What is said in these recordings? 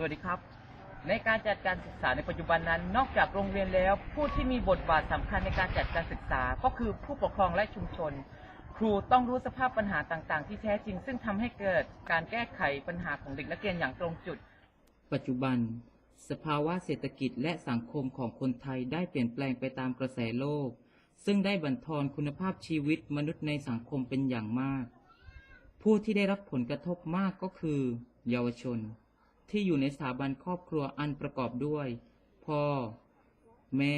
สวัสดีครับ ในการจัดการศึกษาในปัจจุบันนั้น นอกจากโรงเรียนแล้ว ผู้ที่มีบทบาทสำคัญในการจัดการศึกษา ก็คือผู้ปกครองและชุมชน ครูต้องรู้สภาพปัญหาต่าง ๆ ที่แท้จริง ซึ่งทำให้เกิดการแก้ไขปัญหาของเด็กนักเรียนอย่างตรงจุด ปัจจุบัน สภาวะเศรษฐกิจและสังคมของคนไทยได้เปลี่ยนแปลงไปตามกระแสโลก ซึ่งได้บั่นทอนคุณภาพชีวิตมนุษย์ในสังคมเป็นอย่างมาก ผู้ที่ได้รับผลกระทบมากก็คือ เยาวชน ที่อยู่ในสถาบันครอบครัวอันประกอบด้วย พ่อ แม่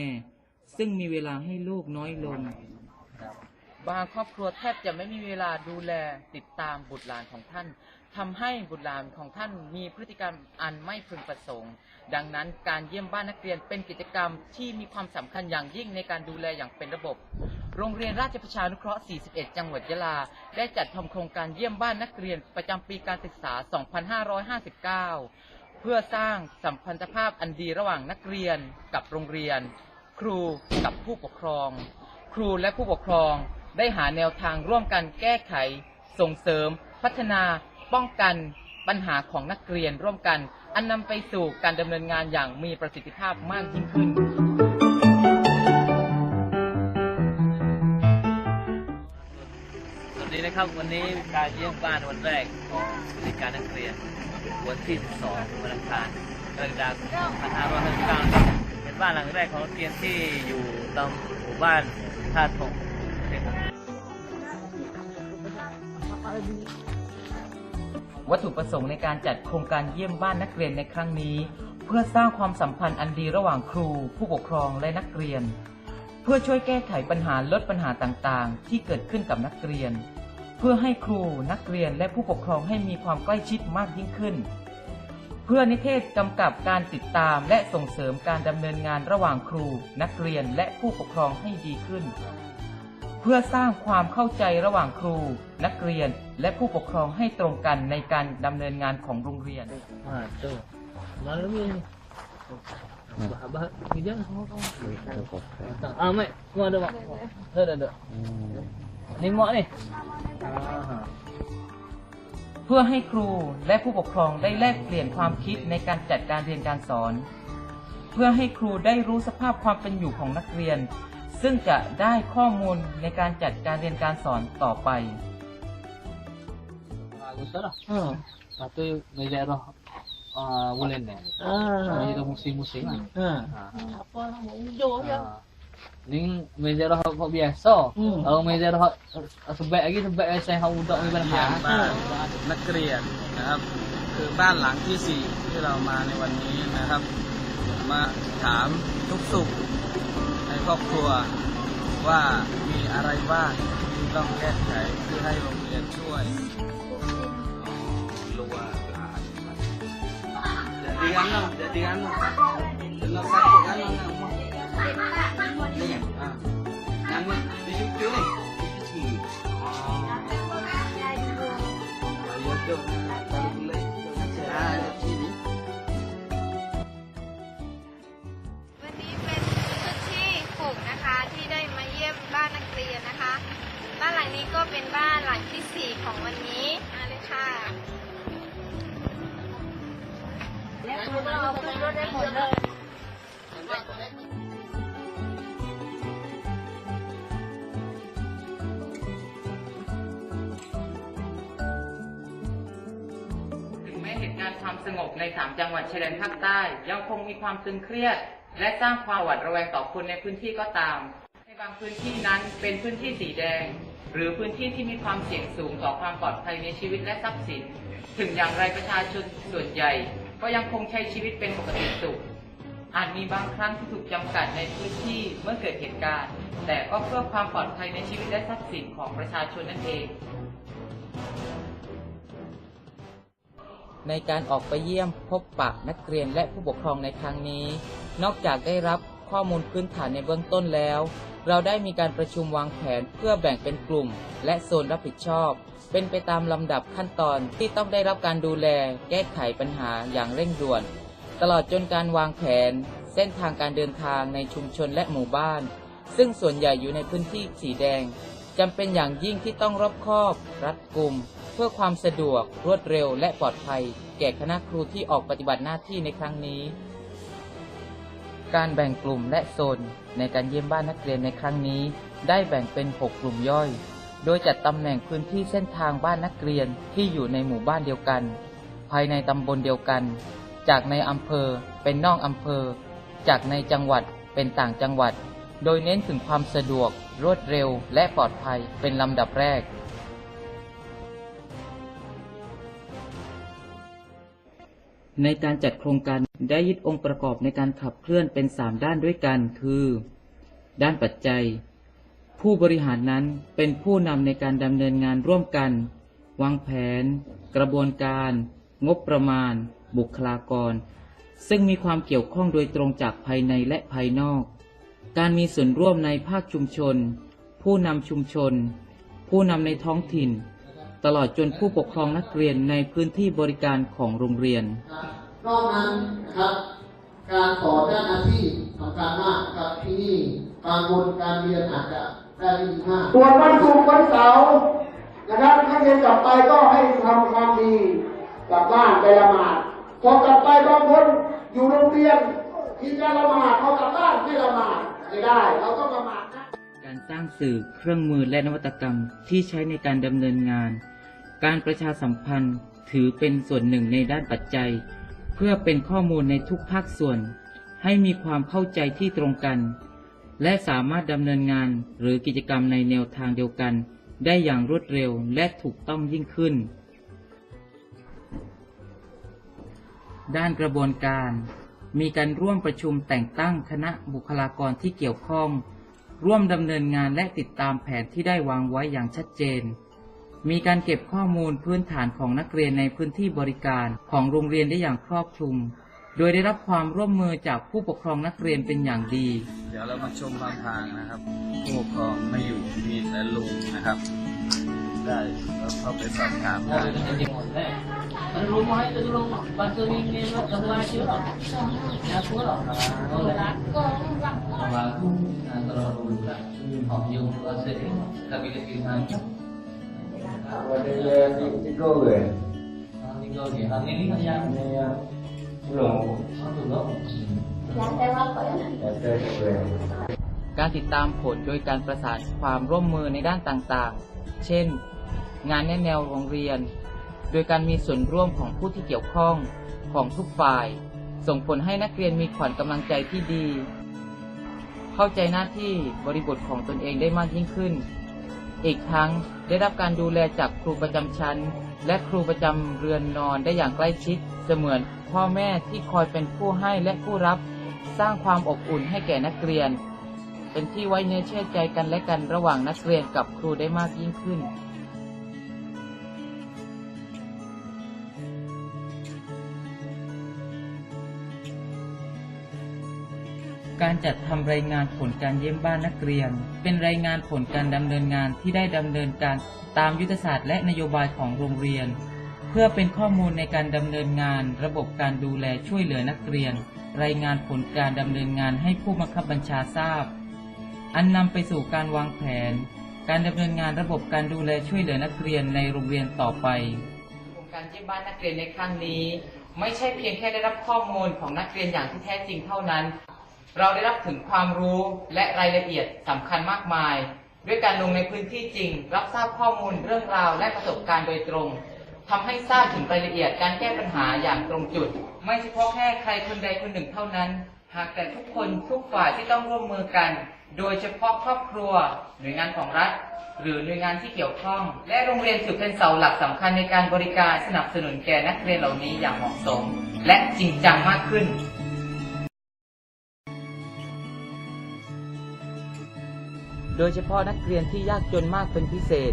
ซึ่งมีเวลาให้ลูกน้อยลง บางครอบครัวแทบจะไม่มีเวลาดูแลติดตามบุตรหลานของท่านทำให้บุตรหลานของท่านมีพฤติกรรมอันไม่พึงประสงค์ ดังนั้นการเยี่ยมบ้านนักเรียนเป็นกิจกรรมที่มีความสำคัญอย่างยิ่งในการดูแลอย่างเป็นระบบ โรงเรียนราชประชานุเคราะห์ 41 จังหวัดยะลา ได้จัดทำโครงการเยี่ยมบ้านนักเรียนประจำปีการศึกษา 2559 เพื่อสร้างสัมพันธภาพอันดีระหว่างนักเรียนกับโรงเรียน ครูกับผู้ปกครอง ครูและผู้ปกครองได้หาแนวทางร่วมกันแก้ไข ส่งเสริม พัฒนา ป้องกัน ปัญหาของนักเรียนร่วมกัน อันนำไปสู่การดำเนินงานอย่างมีประสิทธิภาพมากยิ่งขึ้น ดีครับวันนี้การเยี่ยมบ้านวันแรกของบริการนักเรียนวันที่12วันอังคารกรกฎาคม2559ครับเป็นบ้านหลังแรกของนักเรียนที่อยู่ตามหมู่บ้านท่าทงครับวัตถุประสงค์ในการจัดโครงการเยี่ยมบ้านนักเรียนในครั้งนี้ เพื่อสร้างความสัมพันธ์อันดีระหว่างครู ผู้ปกครองและนักเรียน เพื่อช่วยแก้ไขปัญหาลดปัญหาต่างๆ ที่เกิดขึ้นกับนักเรียน เพื่อให้ครูนักเรียนและผู้ปกครองให้มีความใกล้ชิดมากยิ่งขึ้น เพื่อนิเทศกำกับการติดตามและส่งเสริมการดำเนินงานระหว่างครู นักเรียนและผู้ปกครองให้ดีขึ้น เพื่อสร้างความเข้าใจระหว่างครู นักเรียนและผู้ปกครองให้ตรงกันในการดำเนินงานของโรงเรียน Ah, tu. Malam ni. Abah kerja. Ah, Mat. Semua ada, Mak. Ada, ada, ada. Ni Mak ni. Ah. เพื่อให้ครูและผู้ปกครองได้แลกเปลี่ยนความคิดในการจัดการเรียนการสอน เพื่อให้ครูได้รู้สภาพความเป็นอยู่ของนักเรียน ซึ่งจะได้ข้อมูลในการจัดการเรียนการสอนต่อไป Bagus dah. Ha. Satu meja roh ah bulan ni. Ah. Meja musim-musim. Ha. Apa lah, mau unjuk je. Ha. Ni meja roh kok biasa. Hmm. Kalau meja roh sebab lagi sebab saya hang udak ni เยี่ย banyak. มบ้านนักเรียนนะครับ คือบ้านหลังที่สี่ที่เรามาในวันนี้นะครับ มาถามทุกสุขในครอบครัวว่ามีอะไรบ้างที่ต้องแก้ไขเพื่อให้โรงเรียนช่วยรัว jadi ano jadi ano Dalam satu ano na mo Ini ah Ano di YouTube ni Ayah tu kalau boleh ah sini วันนี้เป็นชุดที่หกนะคะที่ได้มาเยี่ยมบ้านนักเรียนนะคะ บ้านหลังนี้ก็เป็นบ้านหลังที่สี่ของวันนี้มาเลยค่ะแล้วก็เอาขึ้นรถได้หมดเลย เหตุการณ์ความสงบใน3จังหวัดชายแดนภาคใต้ยังคงมีความตึงเครียด และสร้างความหวาดระแวงต่อคนในพื้นที่ก็ตาม ในบางพื้นที่นั้นเป็นพื้นที่สีแดง หรือพื้นที่ที่มีความเสี่ยงสูงต่อความปลอดภัยในชีวิตและทรัพย์สิน ถึงอย่างไรประชาชนส่วนใหญ่ ก็ยังคงใช้ชีวิตเป็นปกติสุขอาจมีบางครั้งที่ถูกจำกัดในพื้นที่เมื่อเกิดเหตุการณ์ แต่ก็เพื่อความปลอดภัยในชีวิตและทรัพย์สินของประชาชนนั่นเอง ในการออกไปเยี่ยมพบปะนักเรียนและผู้ปกครองในครั้งนี้ นอกจากได้รับข้อมูลพื้นฐานในเบื้องต้นแล้ว เราได้มีการประชุมวางแผนเพื่อแบ่งเป็นกลุ่ม และโซนรับผิดชอบ เป็นไปตามลำดับขั้นตอนที่ต้องได้รับการดูแล แก้ไขปัญหาอย่างเร่งด่วน ตลอดจนการวางแผน เส้นทางการเดินทางในชุมชนและหมู่บ้าน ซึ่งส่วนใหญ่อยู่ในพื้นที่สีแดงจำเป็นอย่างยิ่งที่ต้องรอบคอบ รัดกุม เพื่อความสะดวกรวดเร็วและปลอดภัย แก่คณะครูที่ออกปฏิบัติหน้าที่ในครั้งนี้ การแบ่งกลุ่มและโซนในการเยี่ยมบ้านนักเรียนในครั้งนี้ ได้แบ่งเป็น 6 กลุ่มย่อย โดยจัดตำแหน่งพื้นที่เส้นทางบ้านนักเรียนที่อยู่ในหมู่บ้านเดียวกัน ภายในตำบลเดียวกัน จากในอำเภอเป็นนอกอำเภอ จากในจังหวัดเป็นต่างจังหวัด โดยเน้นถึงความสะดวก รวดเร็ว และปลอดภัยเป็นลำดับแรก ในการจัดโครงการได้ยึดองค์ประกอบในการขับเคลื่อนเป็น3ด้านด้วยกัน คือ ด้านปัจจัย ผู้บริหารนั้นเป็นผู้นำในการดำเนินงานร่วมกัน วางแผน กระบวนการ งบประมาณ บุคลากร ซึ่งมีความเกี่ยวข้องโดยตรงจากภายในและภายนอก การมีส่วนร่วมในภาคชุมชน ผู้นำชุมชน ผู้นำในท้องถิ่น ตลอดจนผู้ปกครองนักเรียนในพื้นที่บริการของโรงเรียน นอกนั้นนะครับการสอนด้านอาชีพสำคัญมากนะครับที่นี่บางคนการเรียนอาจจะได้ไม่ดีมากส่วนวันศุกร์วันเสาร์นะครับนักเรียนกลับไปก็ให้ทำความดีกลับบ้านไปละหมาดพอกลับไปบางคนอยู่โรงเรียนกินการละหมาดพอกลับบ้านไม่ละหมาดไม่ได้ เราต้องละหมาดนะ การสร้างสื่อเครื่องมือและนวัตกรรมที่ใช้ในการดำเนินงาน การประชาสัมพันธ์ถือเป็นส่วนหนึ่งในด้านปัจจัย เพื่อเป็นข้อมูลในทุกภาคส่วน ให้มีความเข้าใจที่ตรงกัน และสามารถดำเนินงานหรือกิจกรรมในแนวทางเดียวกัน ได้อย่างรวดเร็วและถูกต้องยิ่งขึ้น ด้านกระบวนการ มีการร่วมประชุมแต่งตั้งคณะบุคลากรที่เกี่ยวข้อง ร่วมดำเนินงานและติดตามแผนที่ได้วางไว้อย่างชัดเจน มีการเก็บข้อมูลพื้นฐานของนักเรียนในพื้นที่บริการของโรงเรียนได้อย่างครอบคลุม โดยได้รับความร่วมมือจากผู้ปกครองนักเรียนเป็นอย่างดี เดี๋ยวเรามาชมบางทางนะครับผู้ปกครองไม่อยู่มีแต่ลุงนะครับ ได้แล้วเข้าไปสอบถามได้ rumah itu dulu, bantu ini lo kamu aja lo. Ya aku lo. Lagu antara dulu học nhiều ở sẽ đặc biệt là kỹ năng. Và đây thì thì cô người Đi rồi thì hàng này đi nha. này lồng Nó từ đó. để chơi người การติดตามผลโดยการประสานความร่วมมือในด้านต่างๆ เช่น งานแนะแนวโรงเรียน โดยการมีส่วนร่วมของผู้ที่เกี่ยวข้องของทุกฝ่าย ส่งผลให้นักเรียนมีขวัญกำลังใจที่ดี เข้าใจหน้าที่บริบทของตนเองได้มากยิ่งขึ้น อีกทั้งได้รับการดูแลจากครูประจำชั้น และครูประจำเรือนนอนได้อย่างใกล้ชิด เสมือนพ่อแม่ที่คอยเป็นผู้ให้และผู้รับ สร้างความอบอุ่นให้แก่นักเรียน เป็นที่ไว้เนื้อเชื่อใจกันและกันระหว่างนักเรียนกับครูได้มากยิ่งขึ้น การจัดทำรายงานผลการเยี่ยมบ้านนักเรียน เป็นรายงานผลการดำเนินงานที่ได้ดำเนินการตามยุทธศาสตร์และนโยบายของโรงเรียน เพื่อเป็นข้อมูลในการดำเนินงาน ระบบการดูแลช่วยเหลือนักเรียน รายงานผลการดำเนินงานให้ผู้บังคับบัญชาทราบ อันนำไปสู่การวางแผน การดำเนินงานระบบการดูแลช่วยเหลือนักเรียนในโรงเรียนต่อไปการเยี่ยมบ้านนักเรียนในครั้งนี้ ไม่ใช่เพียงแค่ได้รับข้อมูลของนักเรียนอย่างที่แท้จริงเท่านั้น เราได้รับถึงความรู้และรายละเอียดสำคัญมากมาย ด้วยการลงในพื้นที่จริง รับทราบข้อมูลเรื่องราวและประสบการณ์โดยตรงทำให้ทราบถึงรายละเอียดการแก้ปัญหาอย่างตรงจุด ไม่เฉพาะแค่ใครคนใดคนหนึ่งเท่านั้น หากแต่ทุกคนทุกฝ่ายที่ต้องร่วมมือกัน โดยเฉพาะครอบครัว หน่วยงานของรัฐ หรือหน่วยงานที่เกี่ยวข้อง และโรงเรียนถือเป็นเสาหลักสำคัญในการบริการสนับสนุนแก่นักเรียนเหล่านี้อย่างเหมาะสม และจริงจังมากขึ้น โดยเฉพาะนักเรียนที่ยากจนมากเป็นพิเศษ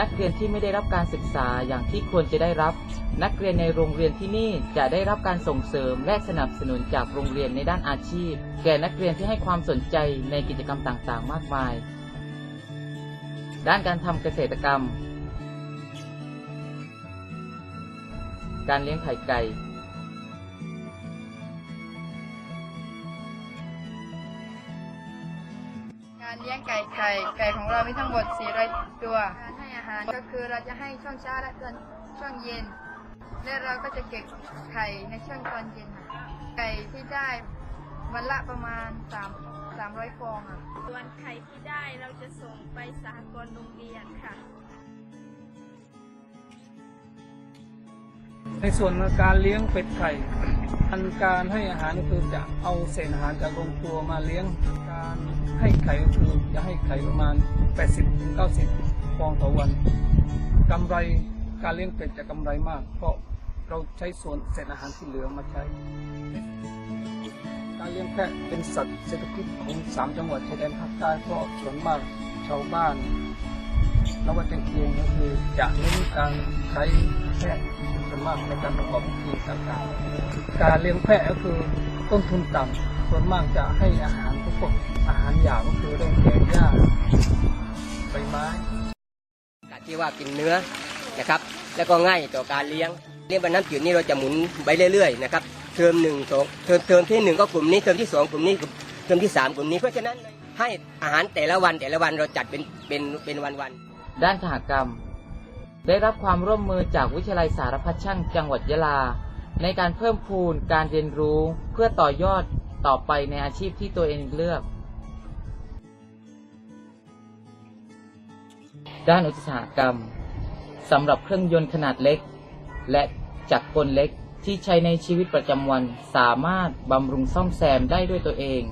นักเรียนที่ไม่ได้รับการศึกษาอย่างที่ควรจะได้รับ นักเรียนในโรงเรียนที่นี่จะได้รับการส่งเสริมและสนับสนุนจากโรงเรียนในด้านอาชีพ แก่นักเรียนที่ให้ความสนใจในกิจกรรมต่างๆ มากมาย ด้านการทำเกษตรกรรม การเลี้ยงไข่ไก่ารเลี้ยงไก่ไข่ไก่ของเรามีทั้งหมด400ตัวการให้อาหารหารก็คือเราจะให้ช่วงเช้าและตอนช่วงเย็น และเราก็จะเก็บไข่ในช่วงตอนเย็นค่ะไก่ที่ได้วันละประมาณ3 300ฟองค่ะส่วนไข่ที่ได้เราจะส่งไปสหกรณ์โรงเรียนค่ะ ในส่วนของการเลี้ยงเป็ดไข่อันการให้อาหารก็คือจะเอาเศษอาหารจากโรงครัวมาเลี้ยงกาให้ไข่ก็คือจะให้ไข่ประมาณ 80-90 ฟองต่อวันกำไรการเลี้ยงเป็ดจะกำไรมาก เพราะเราใช้ส่วนเศษอาหารที่เหลือมาใช้ การเลี้ยงแพะเป็นสัตว์เศรษฐกิจของสามจังหวัดชายแดนภาคใต้เพราะส่วนมากชาวบ้านนวัดจังเกียงก็คือจะเน้นการใช้แพะส่วนมากในการประกอบพิธีต่างๆ การเลี้ยงแพะก็คือต้นทุนต่ำส่วนมากจะให้อาหาร พวกอาหารหยาบก็คือเรื่องแกงหญ้าใบไม้การที่ว่ากินเนื้อนะครับ แล้วก็ง่ายต่อการเลี้ยงเลี้ยงบนน้ำจืดนี่เราจะหมุนไปเรื่อยๆนะครับเทอมหนึ่งสองเทอมเทอมที่หนึ่งก็กลุ่มนี้เทอมที่สองกลุ่มนี้เทอมที่สามกลุ่มนี้เพราะฉะนั้นให้อาหารแต่ละวันแต่ละวันเราจัดเป็นเป็นเป็นวันๆด้านสหกรรม ได้รับความร่วมมือจากวิทยาลัยสารพัดช่างจังหวัดยะลา ในการเพิ่มพูนการเรียนรู้เพื่อต่อยอด ต่อไปในอาชีพที่ตัวเองเลือก ด้านอุตสาหกรรมสำหรับเครื่องยนต์ขนาดเล็ก และจักรกลเล็กที่ใช้ในชีวิตประจำวันสามารถบำรุงซ่อมแซมได้ด้วยตัวเอง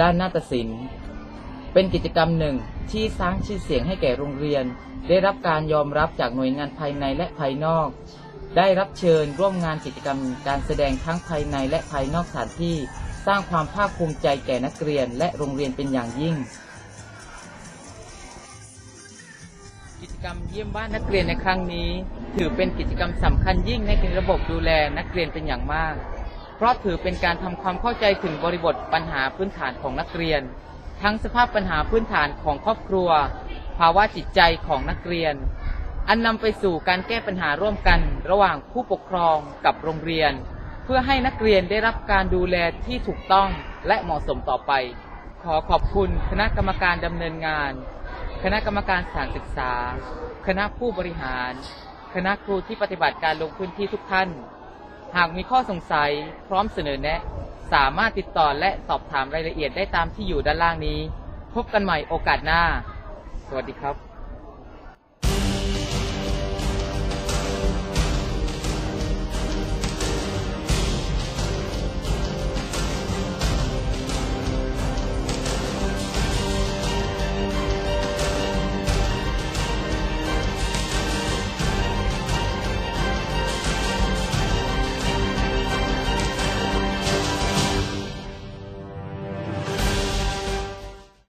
ด้านนาฏศิลป์ เป็นกิจกรรมหนึ่งที่สร้างชื่อเสียงให้แก่โรงเรียน ได้รับการยอมรับจากหน่วยงานภายในและภายนอก ได้รับเชิญร่วมงานกิจกรรมการแสดงทั้งภายในและภายนอกสถานที่ สร้างความภาคภูมิใจแก่นักเรียนและโรงเรียนเป็นอย่างยิ่ง กิจกรรมเยี่ยมบ้านนักเรียนในครั้งนี้ ถือเป็นกิจกรรมสำคัญยิ่งในระบบดูแลนักเรียนเป็นอย่างมาก เพราะถือเป็นการทำความเข้าใจถึงบริบทปัญหาพื้นฐานของนักเรียน ทั้งสภาพปัญหาพื้นฐานของครอบครัว ภาวะจิตใจของนักเรียน อันนำไปสู่การแก้ปัญหาร่วมกัน ระหว่างผู้ปกครองกับโรงเรียน เพื่อให้นักเรียนได้รับการดูแลที่ถูกต้องและเหมาะสมต่อไป ขอขอบคุณคณะกรรมการดำเนินงาน คณะกรรมการสถานศึกษา คณะผู้บริหาร คณะครูที่ปฏิบัติการลงพื้นที่ทุกท่าน หากมีข้อสงสัยพร้อมเสนอแนะ สามารถติดต่อและสอบถามรายละเอียดได้ตามที่อยู่ด้านล่างนี้ พบกันใหม่โอกาสหน้า สวัสดีครับ